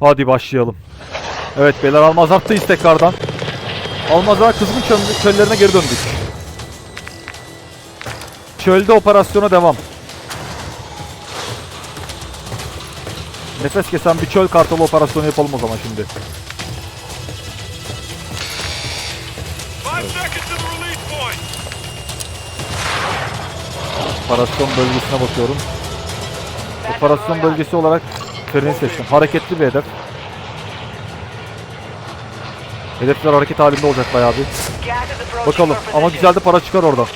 Hadi başlayalım. Evet beyler Almazart'tayız tekrardan. Almazart kızgın çöl- çöllerine geri döndük. Çölde operasyona devam. Nefes kesen bir çöl kartalı operasyonu yapalım o zaman şimdi. Operasyon bölgesine bakıyorum. Operasyon bölgesi olarak treni seçtim. Hareketli bir hedef. Hedefler hareket halinde olacak bayağı bir. Bakalım ama güzel de para çıkar oradan.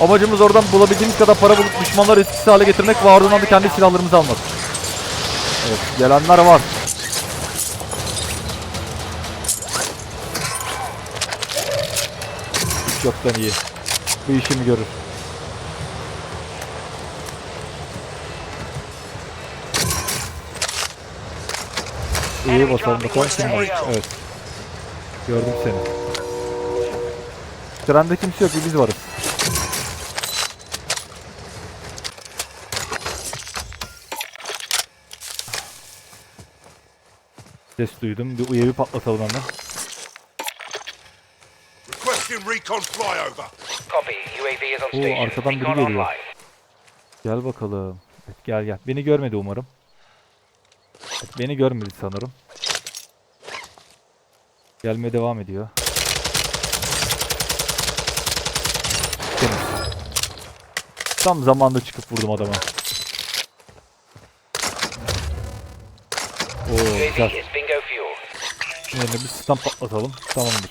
Amacımız oradan bulabildiğimiz kadar para bulup düşmanları etkisiz hale getirmek ve ardından da kendi silahlarımızı almak. Evet gelenler var. Hiç yoktan iyi. Bu işimi görür. İyi basalım bakalım kim var. Evet. Gördüm seni. Trende kimse yok, biz varız. Ses duydum. Bir UAV patlatalım hemen. Requesting recon flyover. Copy. UAV is on Oo, station. arkadan biri Recon geliyor. online. Gel bakalım. Evet, gel gel. Beni görmedi umarım. Beni görmedi sanırım. Gelmeye devam ediyor. Tam zamanda çıkıp vurdum adama. Oo güzel. Yerine bir sistem patlatalım. Tamamdır.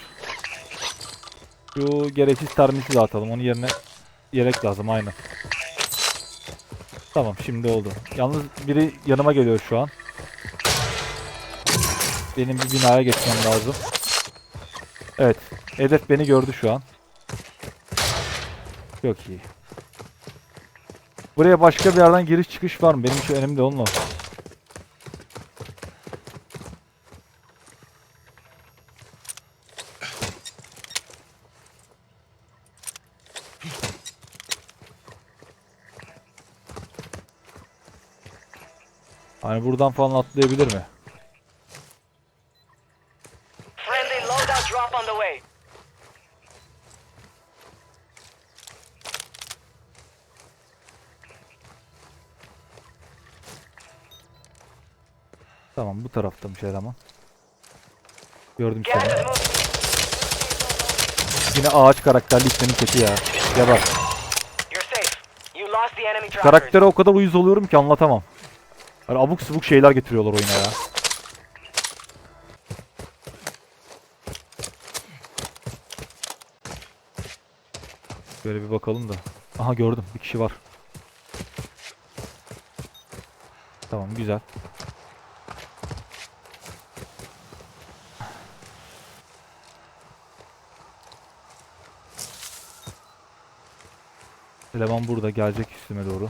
Şu gereksiz termiti de atalım. Onun yerine yelek lazım aynen. Tamam şimdi oldu. Yalnız biri yanıma geliyor şu an. Benim bir binaya geçmem lazım. Evet. Hedef beni gördü şu an. Çok iyi. Buraya başka bir yerden giriş çıkış var mı? Benim için önemli olan o. Hani buradan falan atlayabilir mi? Friendly loadout drop on the way. Tamam bu taraftamış eleman. Gördüm seni. Yine ağaç karakterli senin kötü ya. Ya bak. Karaktere o kadar uyuz oluyorum ki anlatamam. Hani abuk subuk şeyler getiriyorlar oyuna ya. Böyle bir bakalım da. Aha gördüm bir kişi var. Tamam güzel. Eleman burada gelecek üstüme doğru.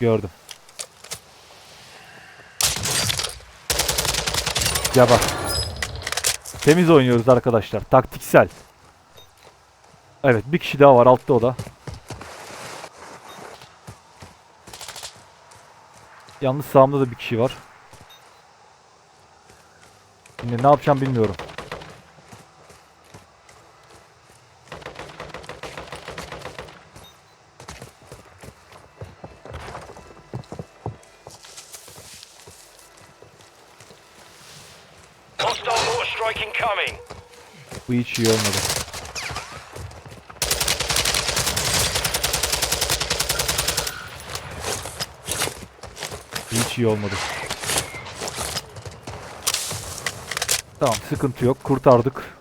Gördüm. Ya bak. Temiz oynuyoruz arkadaşlar. Taktiksel. Evet bir kişi daha var altta o da. Yalnız sağımda da bir kişi var. Şimdi ne yapacağım bilmiyorum. Hostile mortar strike incoming. Bu hiç iyi olmadı. Hiç iyi olmadı. Tamam sıkıntı yok. Kurtardık.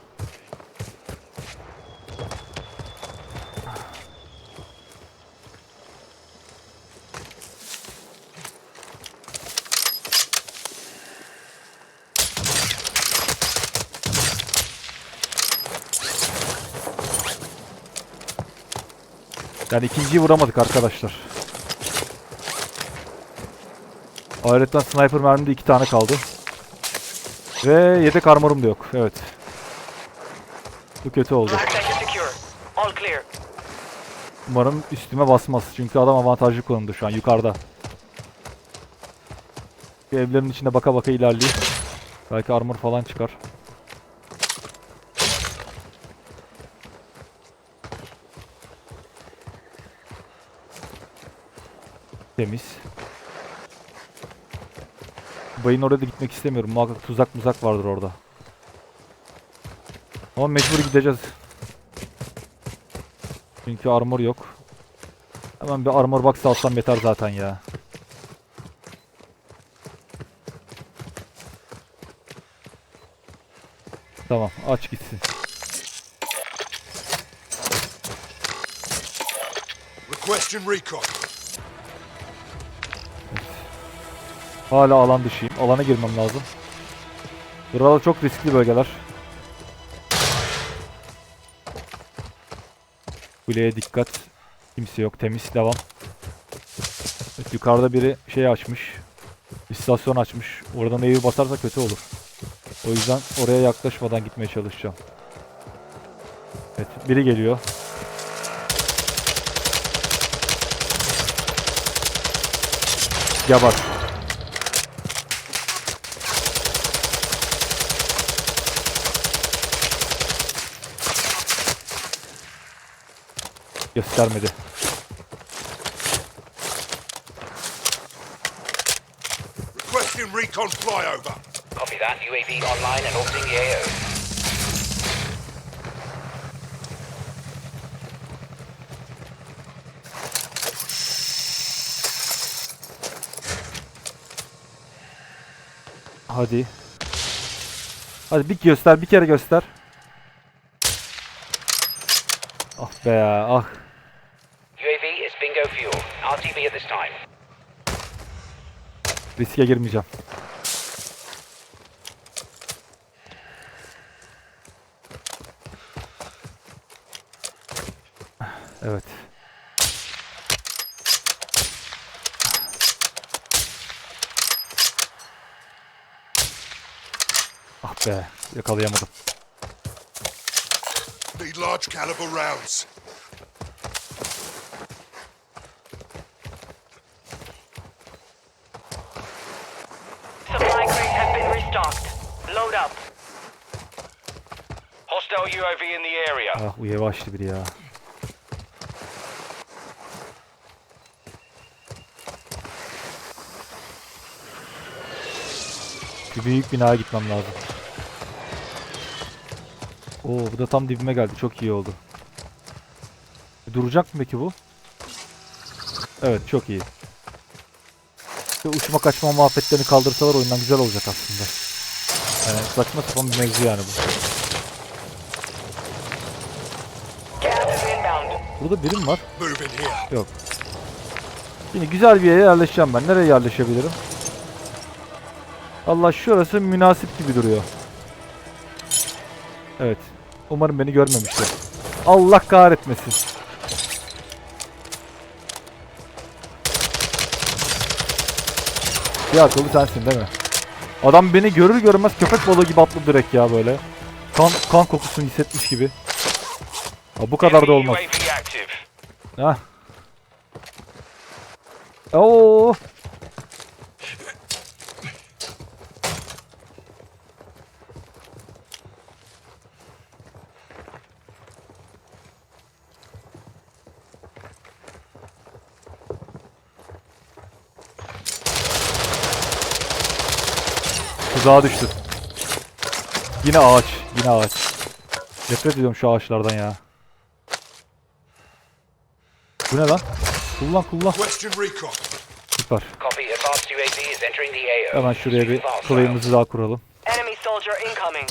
Yani ikinciyi vuramadık arkadaşlar. Ayrıca sniper mermide iki tane kaldı. Ve yedek armorum da yok. Evet. Bu kötü oldu. Umarım üstüme basmaz. Çünkü adam avantajlı konumda şu an yukarıda. Evlerin içinde baka baka ilerleyeyim. Belki armor falan çıkar. Temiz. Bayın oraya da gitmek istemiyorum. Muhakkak tuzak muzak vardır orada. Ama mecbur gideceğiz. Çünkü armor yok. Hemen bir armor box alsam yeter zaten ya. Tamam aç gitsin. Requesting recon. Hala alan dışıyım. Alana girmem lazım. Buralar çok riskli bölgeler. Kuleye dikkat. Kimse yok. Temiz. Devam. Evet, yukarıda biri şey açmış. İstasyon açmış. Oradan evi basarsa kötü olur. O yüzden oraya yaklaşmadan gitmeye çalışacağım. Evet. Biri geliyor. Geber. Göstermedi. Requesting recon flyover. Copy that. UAV online and orbiting the AO. Hadi. Hadi bir göster, bir kere göster. Ah be ya, ah. UAV is bingo fuel. RTV at this time. Riske girmeyeceğim. Evet. Ah be, yakalayamadım. Need large caliber rounds. Load up. Hostile UAV in the area. Ah bu yavaştı biri ya. Şu büyük binaya gitmem lazım. Oo bu da tam dibime geldi. Çok iyi oldu. Duracak mı peki bu? Evet çok iyi. Şu uçma kaçma muhabbetlerini kaldırsalar oyundan güzel olacak aslında. Yani saçma sapan bir mevzu yani bu. Burada birim var. Yok. Şimdi güzel bir yere yerleşeceğim ben. Nereye yerleşebilirim? Allah şurası münasip gibi duruyor. Evet. Umarım beni görmemiştir. Allah kahretmesin. Bir akıllı sensin değil mi? Adam beni görür görmez köpek balığı gibi atladı direkt ya böyle. Kan, kan kokusunu hissetmiş gibi. Ha, bu kadar da olmaz. Hah. Oo. Tuzağa düştü. Yine ağaç, yine ağaç. Nefret ediyorum şu ağaçlardan ya. Bu ne lan? Kullan kullan. Süper. Hemen şuraya bir kılayımızı daha kuralım. Enemy soldier incoming.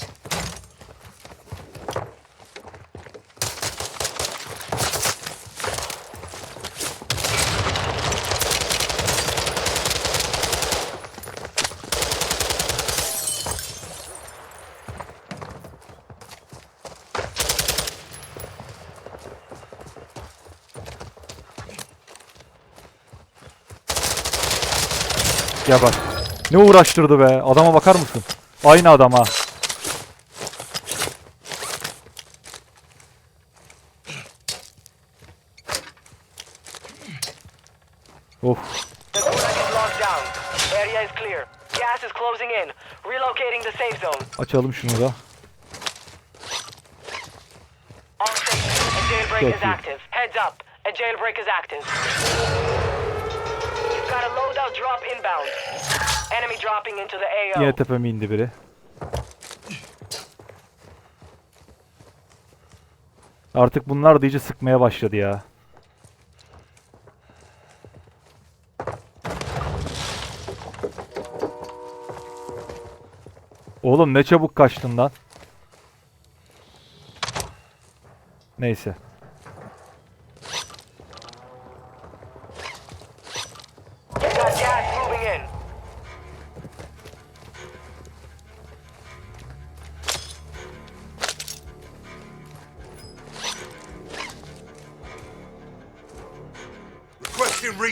Ya bak. Ne uğraştırdı be. Adama bakar mısın? Aynı. Of. The safe zone. Açalım şunu da. Çok is iyi. Yine tepeme indi biri. Artık bunlar da iyice sıkmaya başladı ya. Oğlum ne çabuk kaçtın lan. Neyse.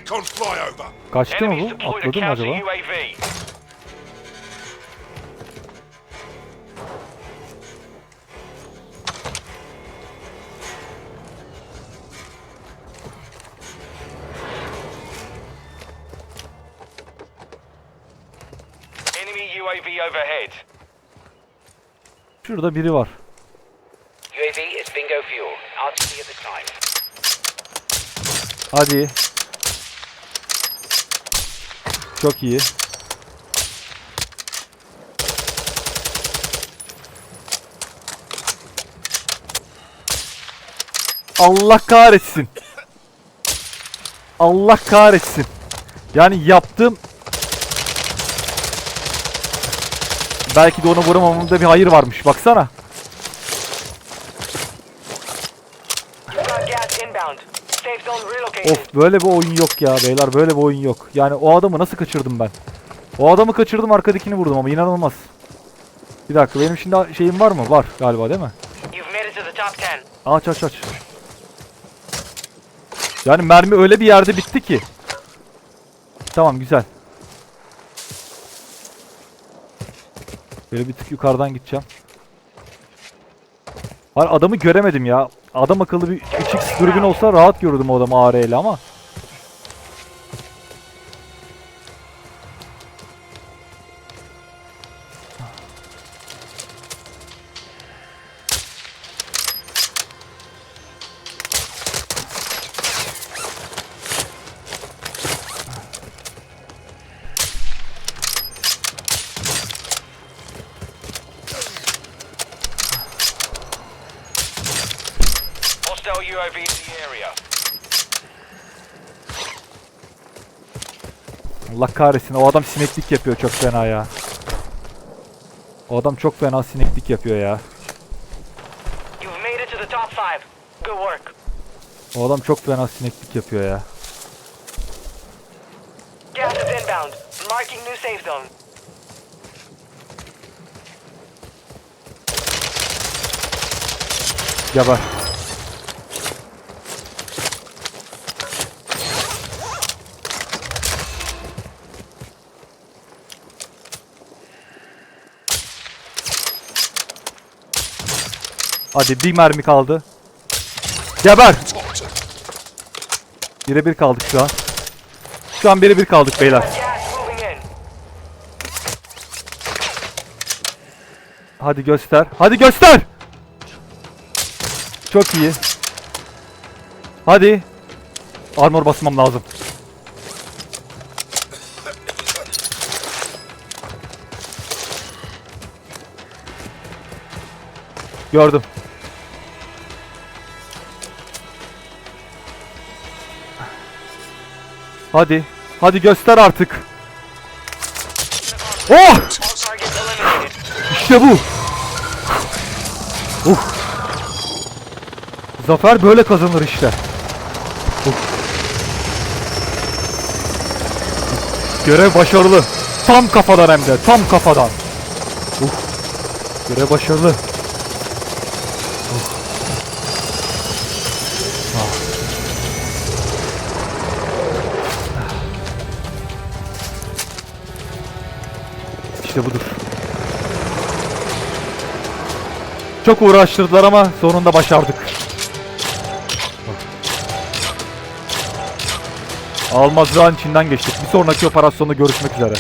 Recon flyover. Kaçtı mı Enemies bu? deployed a Atladı mı counter acaba? UAV. Enemy UAV overhead. Şurada biri var. UAV is bingo fuel. RTV at this time. Hadi. Çok iyi. Allah kahretsin. Allah kahretsin. Yani yaptığım Belki de onu vuramamamda bir hayır varmış. Baksana. Of böyle bir oyun yok ya beyler böyle bir oyun yok. Yani o adamı nasıl kaçırdım ben? O adamı kaçırdım arkadakini vurdum ama inanılmaz. Bir dakika benim şimdi şeyim var mı? Var galiba değil mi? You've made it to the top 10. Aç aç aç. Yani mermi öyle bir yerde bitti ki. Tamam güzel. Böyle bir tık yukarıdan gideceğim. Var adamı göremedim ya. Adam akıllı bir 3x dürbün olsa rahat görürdüm o adamı AR ile ama. Hostile UAV in the area. Allah kahretsin o adam sineklik yapıyor çok fena ya. O adam çok fena sineklik yapıyor ya. You've made it to the top 5. Good work. O adam çok fena sineklik yapıyor ya. Gas is inbound. Marking new safe zone. Geber. Hadi bir mermi kaldı. Geber. Birebir kaldık şu an. Şu an birebir kaldık beyler. Hadi göster. Hadi göster. Çok iyi. Hadi. Armor basmam lazım. Gördüm. Hadi. Hadi göster artık. Oh! İşte bu. Uh. Zafer böyle kazanır işte. Uh. Görev başarılı. Tam kafadan hem de. Tam kafadan. Uh. Görev başarılı. İşte budur. Çok uğraştırdılar ama sonunda başardık. Almazrağın içinden geçtik. Bir sonraki operasyonda görüşmek üzere.